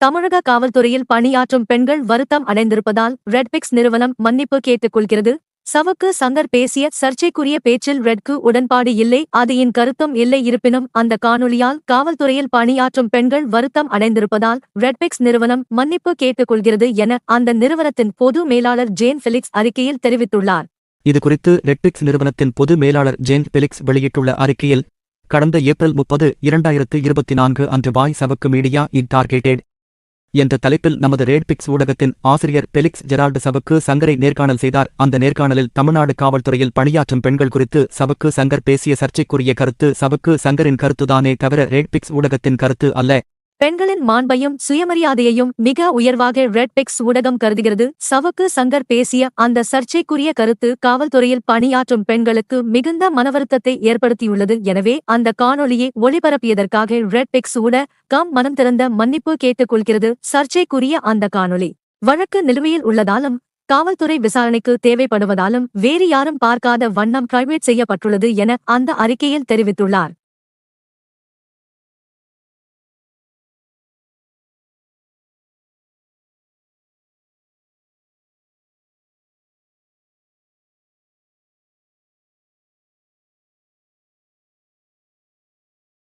தமிழக காவல்துறையில் பணியாற்றும் பெண்கள் வருத்தம் அடைந்திருப்பதால் ரெட்பிக்ஸ் நிறுவனம் மன்னிப்பு கேட்டுக்கொள்கிறது. சவுக்கு சங்கர் பேசிய சர்ச்சைக்குரிய பேச்சில் ரெட்க்கு உடன்பாடு இல்லை அது என் கருத்தும் இல்லை இருப்பினும் அந்த காணொலியால் காவல்துறையில் பணியாற்றும் பெண்கள் வருத்தம் அடைந்திருப்பதால் ரெட்பிக்ஸ் நிறுவனம் மன்னிப்பு கேட்டுக்கொள்கிறது என அந்த நிறுவனத்தின் பொது மேலாளர் ஜேன் பிலிக்ஸ் அறிக்கையில் தெரிவித்துள்ளார். இதுகுறித்து ரெட்பிக்ஸ் நிறுவனத்தின் பொது மேலாளர் ஜேன் பிலிக்ஸ் வெளியிட்டுள்ள அறிக்கையில் கடந்த ஏப்ரல் முப்பது இரண்டாயிரத்து இருபத்தி நான்கு அன்று வாய் சவுக்கு மீடியா இன் டார்கெட்டேட் என்ற தலைப்பில் நமது ரேட்பிக்ஸ் ஊடகத்தின் ஆசிரியர் பெலிக்ஸ் ஜெரால்டு சவுக்கு சங்கரை நேர்காணல் செய்தார். அந்த நேர்காணலில் தமிழ்நாடு காவல்துறையில் பணியாற்றும் பெண்கள் குறித்து சவுக்கு சங்கர் பேசிய சர்ச்சைக்குரிய கருத்து சவுக்கு சங்கரின் கருத்துதானே தவிர ரேட்பிக்ஸ் ஊடகத்தின் கருத்து அல்ல. பெண்களின் மாண்பையும் சுயமரியாதையையும் மிக உயர்வாக ரெட்பிக்ஸ் ஊடகம் கருதுகிறது. சவுக்கு சங்கர் பேசிய அந்த சர்ச்சைக்குரிய கருத்து காவல்துறையில் பணியாற்றும் பெண்களுக்கு மிகுந்த மனவருத்தத்தை ஏற்படுத்தியுள்ளது. எனவே அந்த காணொலியை ஒளிபரப்பியதற்காக ரெட்பிக்ஸ் ஊட கம் மனம் திறந்த மன்னிப்பு கேட்டுக்கொள்கிறது சர்ச்சைக்குரிய அந்த காணொளி. வழக்கு நிலுவையில் உள்ளதாலும் காவல்துறை விசாரணைக்கு தேவைப்படுவதாலும் வேறு யாரும் பார்க்காத வண்ணம் பிரைவேட் செய்யப்பட்டுள்ளது என அந்த அறிக்கையில் தெரிவித்துள்ளார்.